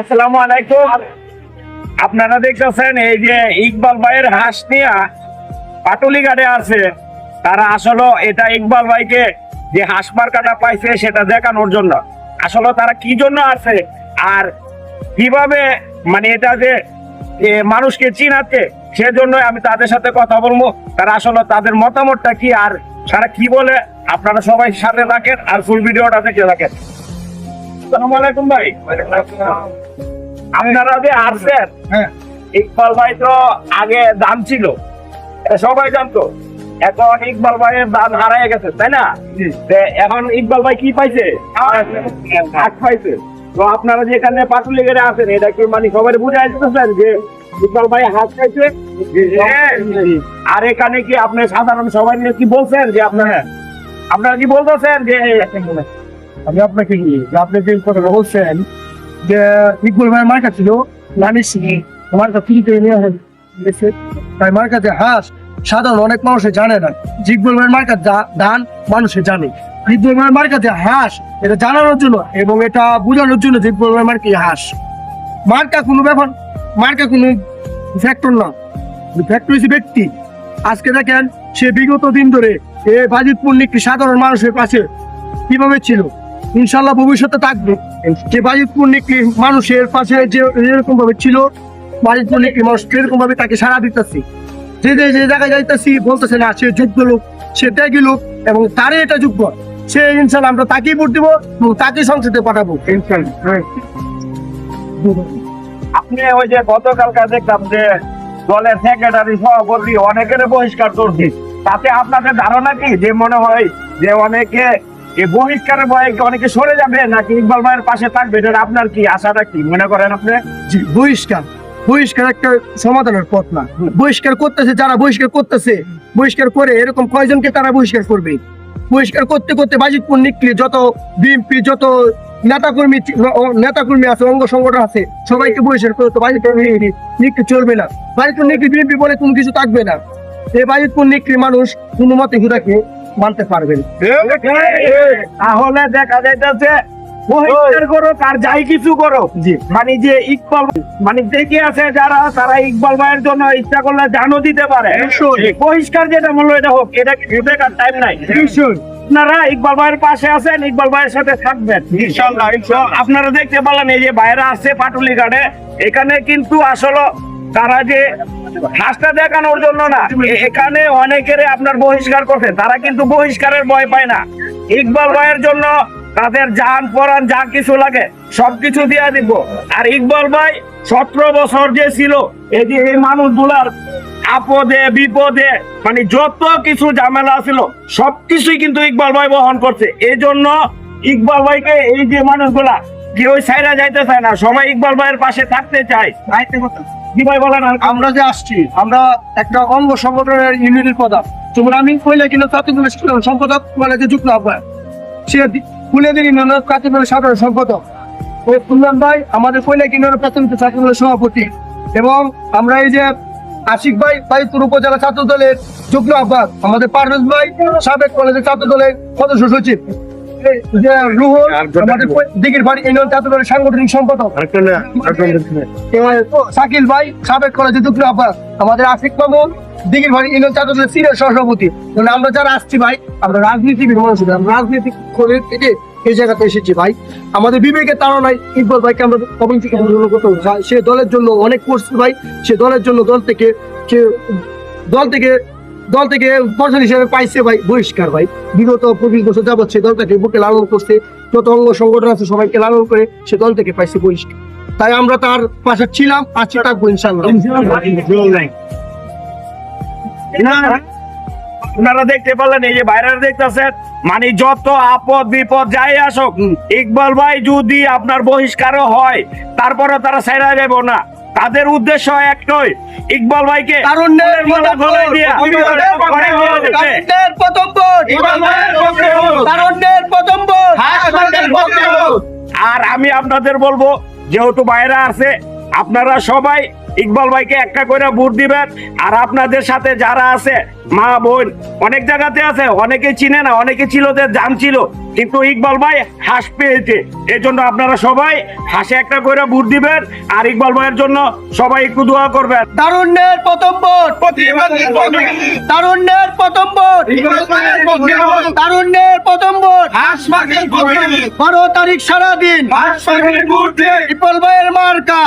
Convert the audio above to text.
আসসালামু আলাইকুম। আপনারা দেখতেছেন এই যে ইকবাল ভাইয়ের হাঁস নিয়া পাটুলি ঘাটে আছে। তারা আসলে এটা ইকবাল ভাইকে যে হাঁস মার্কাটা পাইছে সেটা দেখানোর জন্য। আসলে তারা কি জন্য আছে আর কীভাবে মানে এটা যে মানুষকে চিনাচ্ছে সেজন্য আমি তাদের সাথে কথা বলব। তারা আসলে তাদের মতামতটা কি আর তারা কি বলে আপনারা সবাই সাথে থাকেন আর ফুল ভিডিওটা দেখে থাকেন। আসসালামু আলাইকুম ভাই। আপনারা যে আসছেন হ্যাঁ। ইকবাল ভাই তো আগে দাম ছিল। সবাই জানতো। এখন ইকবাল ভাইয়ের দাম হারায় গেছে তাই না? এখন ইকবাল ভাই কি পাইছে? পাইছে। তো আপনারা যে এখানে পাটুলি গেড়ে আছেন এটা কি মানে সবাই বুঝাই দিতেছেন যে ইকবাল ভাই হাত পাইছে? হ্যাঁ। আর এখানে কি আপনি সাধারণ সবাই নিয়ে কি বলছেন যে আপনারা আপনারা কি বলতেছেন যে আমি আপনাকে কি যে আপনি যে কথা বলছেন যে ইকবুল ভাইয়ের মার্কা ছিল জানিস তোমার কাছে ফ্রিতে নিয়ে গেছে তাই মার কাছে হাঁস সাধারণ অনেক মানুষে জানে না। যে ইকবুল ভাইয়ের মার্কা দান মানুষে জানে। ইকবুল ভাইয়ের মার্কা যে হাঁস এটা জানানোর জন্য এবং এটা বোঝানোর জন্য যে ইকবুল ভাইয়ের মার্কা হাঁস। মার্কা কোনো ব্যাপার মার্কা কোনো ফ্যাক্টর না। ফ্যাক্টর হচ্ছে ব্যক্তি। আজকে দেখেন সে বিগত দিন ধরে এ বাজিতপুর একটি সাধারণ মানুষের পাশে কীভাবে ছিল? ইনশাল্লাহ ভবিষ্যতে থাকবে। যে বাজিতপুর নিকলি মানুষের পাশে যে এরকম ভাবে ছিল, বাজিতপুর নিকলি মানুষ এরকম ভাবে তাকে সারা দিতেছি। যে যে জায়গায় যাইতেছি, বলতেছে না, সে যোগ্য লোক, সে ত্যাগী লোক এবং তারই এটা যোগ্য। সে ইনশাল্লাহ আমরা তাকেই ভোট দিব এবং তাকে সংসদে পাঠাবো। আপনি ওই যে গতকালকা দেখলাম যে দলের সেক্রেটারি সভাপতি অনেকের বহিষ্কার করছে তাতে আপনাদের ধারণা কি? যে মনে হয় যে অনেকে বহিষ্কারের ভয়ে অনেকে সরে যাবে নাকি ইকবাল ভাইয়ের পাশে থাকবে? এটা আপনার কি আশাটা কি? মনে করেন আপনি? জি, বহিষ্কার। বহিষ্কার একটা সমাধানের পথ না। বহিষ্কার করতেছে, যারা বহিষ্কার করতেছে, বহিষ্কার করে এরকম কয়জনকে তারা বহিষ্কার করবে? বহিষ্কার করতে করতে বাজিতপুর যত বিএনপি, যত নেতাকর্মী নেতাকর্মী আছে, অঙ্গ সংগঠন আছে, সবাইকে বহিষ্কার করে তো বাজিতপুর নিকলি চলবে না। বাজিতপুর নিকলি বিএনপি বলে কোনো কিছু থাকবে না। এই বাজিতপুর নিকলি মানুষ কোনো মতে হুদাকে মানতে পারবে না তাহলে দেখা যাইতেছে করো আর যাই কিছু করো মানে যে ইকবাল মানে দেখে আছে যারা তারা ইকবাল ভাইয়ের জন্য ইচ্ছা করলে জানও দিতে পারে। বহিষ্কার যেটা মূল্য এটা হোক এটা কি টাইম নাই। আপনারা ইকবাল ভাইয়ের পাশে আছেন ইকবাল ভাইয়ের সাথে থাকবেন। আপনারা দেখতে পারলেন এই যে বাইরে আছে পাটুলি ঘাটে এখানে কিন্তু আসলে তারা যে হাঁসটা দেখানোর জন্য না এখানে অনেকেরে আপনার বহিষ্কার করছে, তারা কিন্তু বহিষ্কারের ভয় পায় না। ইকবাল ভাইয়ের জন্য তাদের যান পরান যা কিছু লাগে, সবকিছু দিয়ে দিব। আর ইকবাল ভাই সতেরো বছর যে ছিল, এই যে এই মানুষগুলার আপদে, বিপদে মানে যত কিছু ঝামেলা ছিল, সবকিছুই কিন্তু ইকবাল ভাই বহন করছে। এই জন্য ইকবাল ভাইকে এই যে মানুষগুলা ওই সাইরা যাইতে চায় না, সবাই ইকবাল ভাইয়ের পাশে থাকতে চায়। কি ভাই বলেন আমরা যে আসছি, আমরা একটা অঙ্গ সংগঠনের ইউনিটের পদা তোমরা আমি কইলে কিনা চাতুর্থ সম্পাদক মানে যে যুক্ত আহ্বায়ক। সে ফুলেদের ইউনিয়নের প্রাথমিক সাধারণ সম্পাদক। ওই ফুলমান ভাই আমাদের কইলে কিনার প্রাথমিক ছাত্রদলের সভাপতি। এবং আমরা এই যে আশিক ভাই বাইপুর উপজেলা ছাত্র দলের যুগ্ম আহ্বায়ক, আমাদের পারভেজ ভাই, সাবেক কলেজের ছাত্র দলের সদস্য সচিব। রুহুল আমাদের দিঘির বাড়ি ইউনিয়ন ছাত্র সাংগঠনিক সম্পাদক শাকিল ভাই সাবেক কলেজে যুক্ত আহ্বায়ক। আমাদের আশিক মামুন দিঘির ইউনিয়ন দলের সিনিয়র সহসভাপতি। মানে আমরা যারা আসছি ভাই আমরা রাজনীতিবিদ মানুষ আমরা রাজনীতি করে থেকে এই জায়গাতে এসেছি ভাই। আমাদের বিবেকের তাড়নায় ইকবাল ভাইকে আমরা থেকে করতে সে দলের জন্য অনেক করছে ভাই সে দলের জন্য দল থেকে সে দল থেকে দল থেকে পর্ষদ হিসেবে পাইছে ভাই, বহিষ্কার ভাই। বিগত পঁচিশ বছর যাবৎ সে দলটাকে বুকে লালন করছে, যত অঙ্গ সংগঠন আছে সবাইকে লালন করে সে দল থেকে পাইছে বহিষ্কার। তাই আমরা তার পাশে ছিলাম, আছি থাকব ইনশাল্লাহ আপনারা দেখতে পারলেন, এই যে বাইরে দেখতেছেন মানে যত আপদ বিপদ যাই আসুক, ইকবাল ভাই যদি আপনার বহিষ্কারও হয় তারপরে তারা সেরা যাব না। তাদের উদ্দেশ্য একটাই ইকবাল ভাইকে তারুণ্যের গলা গলায় দিয়া তারুণ্যের প্রথম ভোট তারুণ্যের প্রথম ভোট আর আমি আপনাদের বলব যেহেতু বাইরে আছে আপনারা সবাই ইকবাল ভাইকে একটা করে ভোট দিবেন। আর আপনাদের সাথে যারা আছে মা বোন অনেক জায়গাতে আছে অনেকে চিনে না অনেকে ছিল যে জান ছিল। কিন্তু ইকবাল ভাই হাঁস পেয়েছে। এই জন্য আপনারা সবাই হাঁসে একটা করে বুট দিবেন আর ইকবাল ভাইয়ের জন্য সবাই একটু দোয়া করবেন। তারুণ্যের প্রথম ভোট। তারুণ্যের প্রথম ভোট। তারুণ্যের প্রথম ভোট। বারো তারিখ সারাদিন। ইকবাল ভাইয়ের মার্কা।